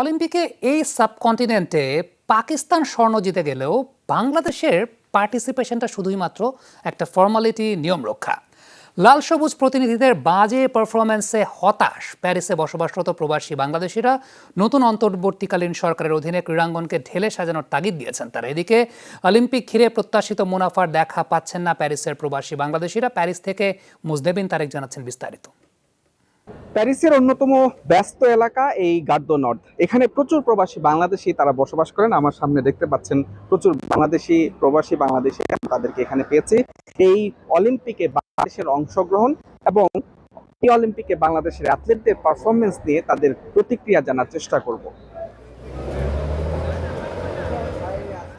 অলিম্পিকে এই সাবকন্টিনেন্টে পাকিস্তান স্বর্ণ জিতে গেলেও বাংলাদেশের পার্টিসিপেশনটা শুধুই মাত্র একটা ফর্মালিটি নিয়ম রক্ষা। লাল সবুজ প্রতিনিধিদের বাজে পারফরম্যান্সে হতাশ প্যারিসে বসবাসরত প্রবাসী বাংলাদেশিরা। নতুন অন্তর্বর্তীকালীন সরকারের অধীনে ক্রীড়াঙ্গনকে ঢেলে সাজানোর তাগিদ দিয়েছেন তারা। এদিকে অলিম্পিক ঘিরে প্রত্যাশিত মুনাফার দেখা পাচ্ছেন না প্যারিসের প্রবাসী বাংলাদেশিরা। প্যারিস থেকে মুজদেবিন তারেক জানাচ্ছেন বিস্তারিত। প্যারিসের অন্যতম ব্যস্ত এলাকা এই গাদ্য নর্থ। এখানে প্রচুর প্রবাসী বাংলাদেশি তারা বসবাস করেন। আমার সামনে দেখতে পাচ্ছেন প্রচুর বাংলাদেশি প্রবাসী বাংলাদেশি তাদেরকে এখানে পেয়েছি। এই অলিম্পিকে বাংলাদেশের অংশগ্রহণ এবং এই অলিম্পিকে বাংলাদেশের অ্যাথলেটদের পারফরমেন্স নিয়ে তাদের প্রতিক্রিয়া জানার চেষ্টা করব।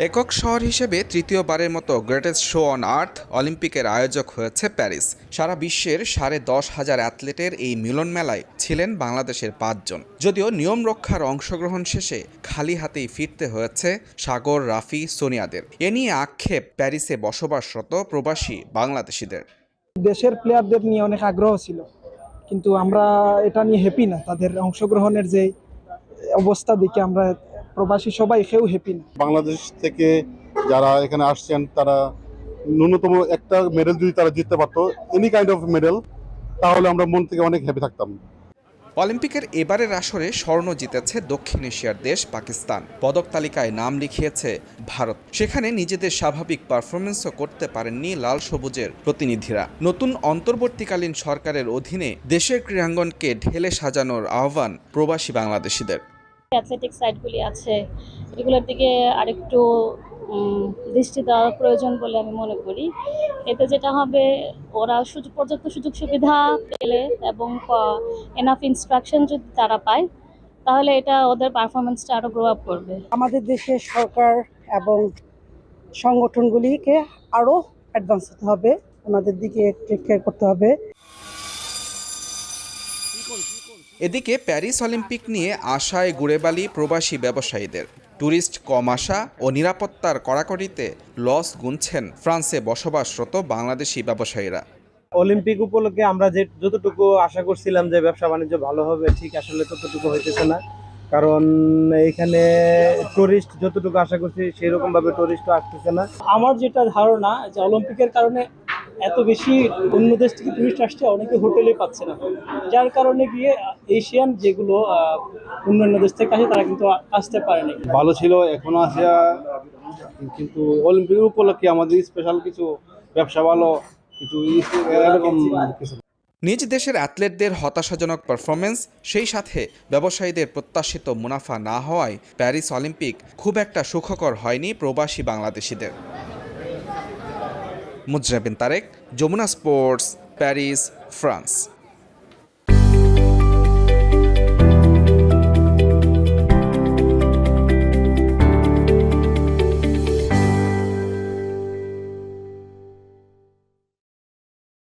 একক শহর হিসেবে তৃতীয়বারের মতো গ্রেটেস্ট শো অন আর্থ অলিম্পিকের আয়োজক হয়েছে প্যারিস। সারা বিশ্বের সাড়ে দশ হাজার অ্যাথলেটের এই মিলন মেলায় ছিলেন বাংলাদেশের পাঁচজন। যদিও নিয়ম রক্ষার অংশগ্রহণ শেষে খালি হাতেই ফিরতে হয়েছে সাগর, রাফি, সোনিয়াদের। এ নিয়ে আক্ষেপ প্যারিসে বসবাসরত প্রবাসী বাংলাদেশিদের। দেশের প্লেয়ারদের নিয়ে অনেক আগ্রহ ছিল। কিন্তু আমরা এটা নিয়ে হ্যাপি না। তাদের অংশগ্রহণের যে অবস্থা দেখে আমরা প্রবাসী সবাই কেউ হ্যাপি না। বাংলাদেশ থেকে যারা এখানে আসছেন তারা ন্যূনতম একটা মেডেল যদি তারা জিততে পারতো এনি কাইন্ড অফ মেডেল তাহলে আমরা মন থেকে অনেক হ্যাপি থাকতাম। অলিম্পিকের এবারের আসরে স্বর্ণ জিতেছে দক্ষিণ এশিয়ার দেশ পাকিস্তান। পদক তালিকায় নাম লিখিয়েছে ভারত। সেখানে নিজেদের স্বাভাবিক পারফরমেন্সও করতে পারেননি লাল সবুজের প্রতিনিধিরা। নতুন অন্তর্বর্তীকালীন সরকারের অধীনে দেশের ক্রীড়াঙ্গনকে ঢেলে সাজানোর আহ্বান প্রবাসী বাংলাদেশিদের। অ্যাথলেটিক সাইটগুলি আছে, এগুলোর দিকে আরেকটু দৃষ্টি দেওয়ার প্রয়োজন বলে আমি মনে করি। এতে যেটা হবে, ওরা সুযোগ, পর্যাপ্ত সুযোগ সুবিধা পেলে এবং এনাফ ইনস্ট্রাকশন যদি তারা পায়, তাহলে এটা ওদের পারফরমেন্সটা আরও গ্রো আপ করবে। আমাদের দেশের সরকার এবং সংগঠনগুলিকে আরও অ্যাডভান্স হতে হবে, ওনাদের দিকে টেক কেয়ার করতে হবে। এদিকে প্যারিস অলিম্পিক নিয়ে আশায় গুড়েবালি প্রবাসী ব্যবসায়ীদের। ট্যুরিস্ট কম আসা ও নিরাপত্তার কড়াকড়িতে লস গুনছেন ফ্রান্সে বসবাসরত বাংলাদেশি ব্যবসায়ীরা। অলিম্পিক উপলক্ষে আমরা যে যতটুকু আশা করছিলাম যে ব্যবসা বাণিজ্য ভালো হবে, ঠিক আসলে ততটুকু হইতেছে না। কারণ এখানে টুরিস্ট যতটুকু আশা করছি সেই রকম ভাবে টুরিস্টও আসতেছে না। আমার যেটা ধারণা যে অলিম্পিকের কারণে এত বেশি অন্য দেশ থেকে টুরিস্ট আসছে অনেকে হোটেলে পাচ্ছে না। যার কারণে গিয়ে এশিয়ান যেগুলো অন্যান্য দেশ থেকে আসে তারা কিন্তু আসতে পারেনি ভালো ছিল এখনও আছে কিন্তু অলিম্পিক উপলক্ষে আমাদের স্পেশাল কিছু ব্যবসা ভালো কিছু এরকম কিছু নিজ দেশের অ্যাথলেটদের হতাশাজনক পারফরমেন্স সেই সাথে ব্যবসায়ীদের প্রত্যাশিত মুনাফা না হওয়ায় প্যারিস অলিম্পিক খুব একটা সুখকর হয়নি প্রবাসী বাংলাদেশিদের। Mujrabin Tarek Jamuna sports Paris France.